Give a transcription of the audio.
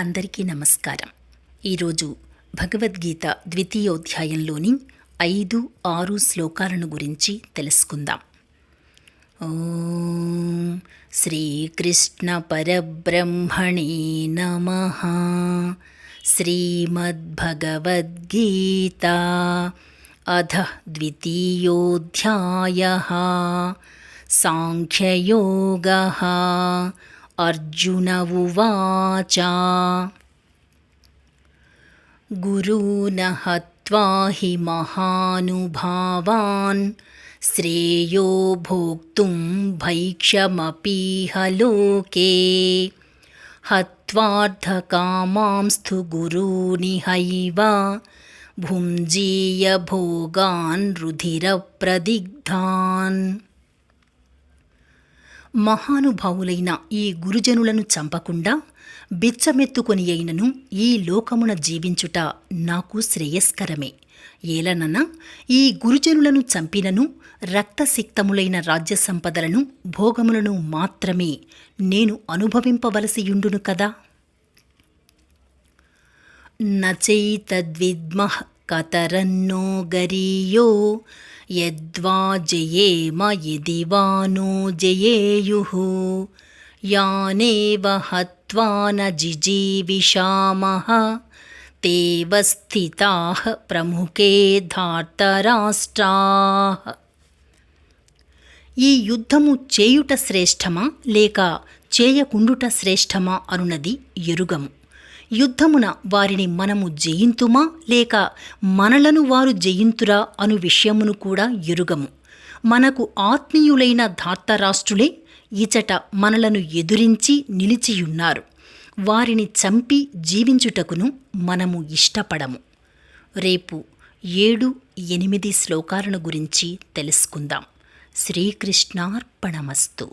అందరికీ నమస్కారం. ఈరోజు భగవద్గీత ద్వితీయోధ్యాయంలోని ఐదు ఆరు శ్లోకాలను గురించి తెలుసుకుందాం. ఓం శ్రీకృష్ణ పరబ్రహ్మణే నమ. శ్రీమద్భగవద్గీత అధ ద్వితీయోధ్యాయ. సాంఖ్యయోగ. अर्जुन उवाच। गुरून हत्वा हि महानुभावान् श्रेयो भोक्तुं भैक्षमपीह लोके हत्वार्थकामांस्थु गुरूणिहैव भुञ्जीयभोगान् रुधिरप्रदिग्धान्। మహానుభావులైన ఈ గురుజనులను చంపకుండా బిచ్చమెత్తుకొని అయినను ఈ లోకమున జీవించుట నాకు శ్రేయస్కరమే. ఏలనన్నా ఈ గురుజనులను చంపినను రక్తసిక్తములైన రాజ్య సంపదలను భోగములను మాత్రమే నేను అనుభవింపవలసియుండును కదా? నచైతద్విద్మః కతరన్నో గరీయో యద్వా జయేమ యది వా नो జయేయుః. యానేవ హత్వా న జిజీవిషామః. తేవ స్థితాః ప్రముఖే ధార్తరాష్ట్రా. ఈ యుద్ధము చేయుట శ్రేష్టమా లేక చేయకుండుట శ్రేష్టమా అనున్నది ఎరుగము. యుద్ధమున వారిని మనము జయింతుమా? లేక మనలను వారు జయింతురా అను విషయమును కూడా ఎరుగము. మనకు ఆత్మీయులైన ధాత్తరాష్ట్రులే ఇచట మనలను ఎదురించి నిలిచియున్నారు. వారిని చంపి జీవించుటకును మనము ఇష్టపడము. రేపు ఏడు ఎనిమిది శ్లోకాలను గురించి తెలుసుకుందాం. శ్రీకృష్ణార్పణమస్తు.